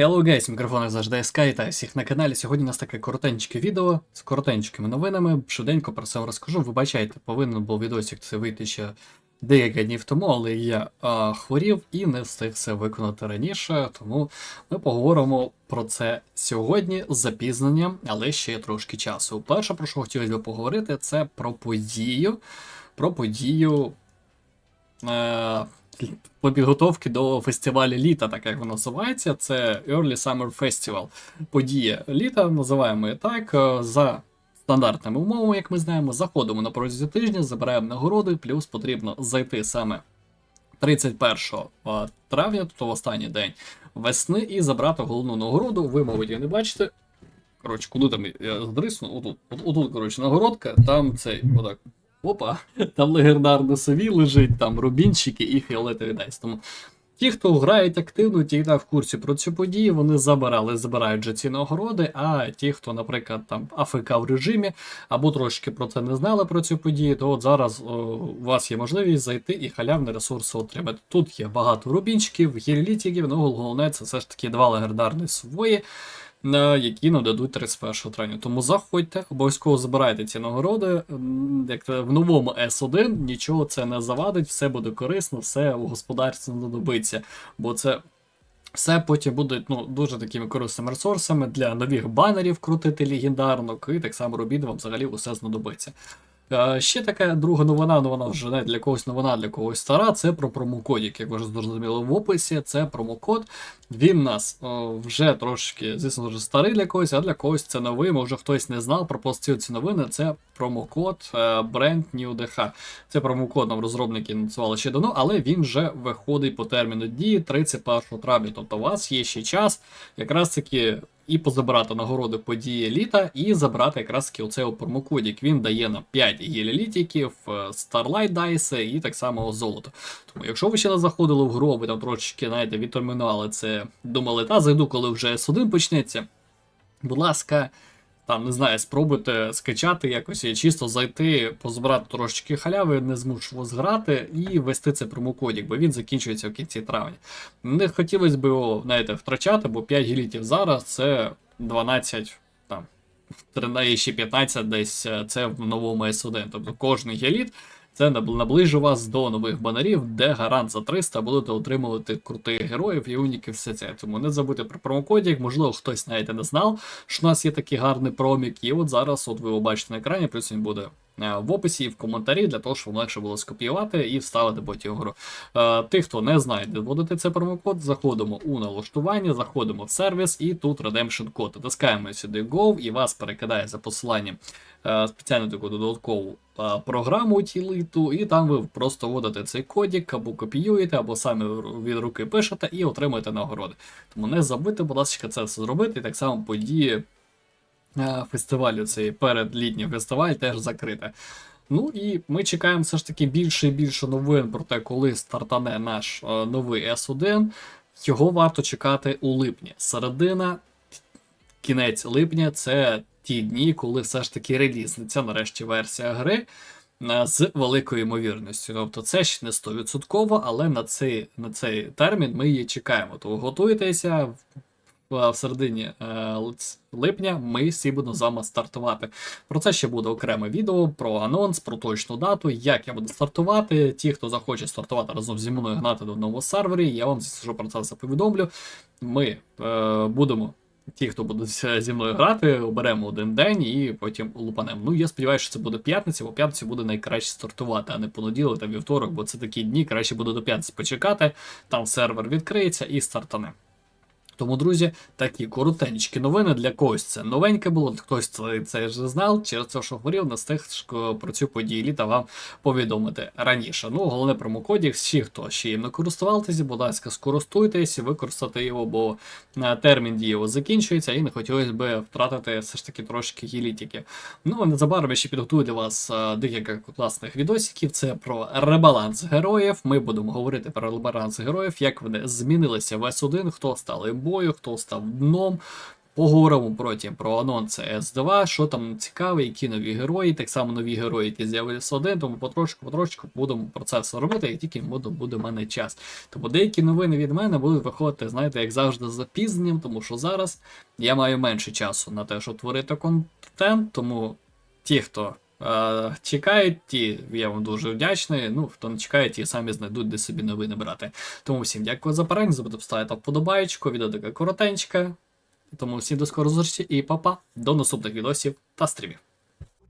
Hello guys, мікрофон завжди СК, вітаю всіх на каналі. Сьогодні у нас таке коротеньке відео з коротенькими новинами. Швиденько про це вам розкажу. Вибачайте, повинен був відосик це вийти ще декілька днів тому, але я а, хворів і не встиг це виконати раніше. Тому ми поговоримо про це сьогодні з запізненням, але ще трошки часу. Перше, про що хотілося б поговорити, це про подію. Про подію. Е, по підготовки до фестивалю літа, так як воно називається, це Early Summer Festival. Подія літа, називаємо її так. е, За стандартними умовами, як ми знаємо, заходимо на протязі тижня, забираємо нагороди, плюс потрібно зайти саме 31 травня, тобто в останній день весни, і забрати головну нагороду. Ви, мабуть, її не бачите. Коротше, куди там я здрисну? Отут, отут, коротше, нагородка, там цей, отак. Опа, там легендарний сові лежить, там рубінчики і фіолетові дайс. Тому ті, хто грають активно, ті, хто в курсі про цю подію, вони забирали, забирають вже ці нагороди. А ті, хто, наприклад, там АФК в режимі, або трошки про це не знали про цю подію, то от зараз о, у вас є можливість зайти і халявні ресурси отримати. Тут є багато рубінчиків, гілілітиків, ну головне це все ж таки два легендарні свої. Які нам дадуть 31 травня. Тому заходьте, обов'язково забирайте ці нагороди. Як в новому S1 нічого це не завадить, все буде корисно, все у господарстві знадобиться. Бо це все потім буде ну, дуже такими корисними ресурсами для нових банерів крутити легендарно, і так само робіт вам взагалі усе знадобиться. Е, Ще така друга новина, ну вона вже не для когось новина, для когось стара. Це про промокодік. Як ви вже зрозуміли в описі, це промокод. Він у нас о, вже трошки, звісно, вже старий для когось, а для когось це новий. Може хтось не знав, пропустив ці новини. Це промокод е, Brand New DH. Це промокод нам розробники надсували ще давно, але він вже виходить по терміну дії 31 травня. Тобто у вас є ще час якраз таки і позабирати нагороди події літа, і забрати якраз оцей промокодік. Він дає нам 5 гілілітиків, е, Starlight Dice і так само золото. Тому якщо ви ще не заходили в гру, ви там трошечки, знаєте, відтермінували це, думали, та зайду, коли вже S1 почнеться. Будь ласка, там, не знаю, спробуйте скачати якось і чисто зайти, позбирати трошечки халяви, не змушу вас грати і ввести цей промокодік, бо він закінчується в кінці травня. Не хотілося б його, знаєте, втрачати, бо 5 гілітів зараз це 12, там, 13, ще 15 десь е, це в новому S1. Тобто кожний геліт це наб- наближує вас до нових банерів, де гарант за 300 будете отримувати крутих героїв і уніків, все це. Тому не забудьте про промокодік, можливо, хтось навіть не знав, що у нас є такий гарний промік. І от зараз, от ви його бачите на екрані, плюс він буде в описі і в коментарі, для того, щоб легше було скопіювати і вставити потім гру. Е, Тих, хто не знає, де вводити цей промокод, заходимо у налаштування, заходимо в сервіс, і тут Redemption код. Натискаємо сюди Go, і вас перекидає за посиланням е, спеціальну таку додаткову е, програму тілиту, і там ви просто вводите цей кодік, або копіюєте, або самі від руки пишете і отримуєте нагороди. Тому не забудьте, будь ласка, це все зробити. І так само події е, фестивалю, цей передлітній фестиваль теж закрите. Ну і ми чекаємо все ж таки більше і більше новин про те, коли стартане наш е, новий S1. Його варто чекати у липні. Середина, кінець липня це ті дні, коли все ж таки релізниться нарешті версія гри е, з великою ймовірністю. Тобто це ще не 100%, але на цей, на цей термін ми її чекаємо. Тому готуйтеся. В- В середині е, липня ми всі будемо з вами стартувати. Про це ще буде окреме відео, про анонс, про точну дату, як я буду стартувати. Ті, хто захоче стартувати разом зі мною гнати до нового сервері, я вам що про це все повідомлю. Ми е, будемо. Ті, хто будуть зі мною грати, оберемо один день і потім лупанемо. Ну, я сподіваюся, що це буде п'ятниця, бо п'ятницю буде найкраще стартувати, а не понеділок та вівторок, бо це такі дні, краще буде до п'ятниці почекати, там сервер відкриється і стартане. Тому, друзі, такі коротенькі новини для когось це новеньке було, хтось це, це вже знав, через те, що говорив, не встиг про цю подію літа вам повідомити раніше. Ну, головне промокодік, всі, хто ще їм не користувалися, будь ласка, скористуйтесь, використати його, бо е, термін дії його закінчується, і не хотілося б втратити все ж таки трошки гілітики. Ну, незабаром я ще підготую для вас е, декілька класних відосиків. Це про ребаланс героїв. Ми будемо говорити про ребаланс героїв, як вони змінилися в S1, хто став імбою, хто став дном. Поговоримо потім про анонси S2, що там цікаве, які нові герої, так само нові герої, які з'явилися один, тому потрошку, потрошку будемо про це все робити, як тільки буде в мене час. Тому деякі новини від мене будуть виходити, знаєте, як завжди, з запізненням, тому що зараз я маю менше часу на те, щоб творити контент, тому ті, хто. Чекають ті, я вам дуже вдячний. Ну, хто не чекає, ті самі знайдуть, де собі новини брати. Тому всім дякую за перегляд, забудьте поставити вподобайку, відео таке коротеньке. Тому всім до скорого зустрічі і папа, до наступних відосів та стрімів.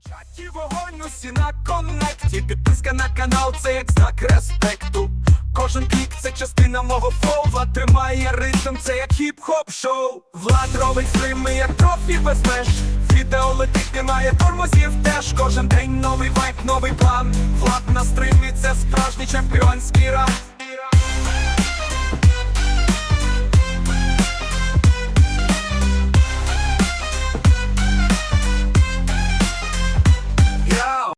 Чаті вогонь усі на коннекті Підписка на канал це як знак респекту Кожен клік це частина мого флоу. Влад тримає ритм, це як хіп-хоп шоу. Влад робить стрими, як трофі без меж. Відео летить, немає тормозів теж Кожен день новий вайп, новий план. Влад на стримі, це справжній чемпіонський ран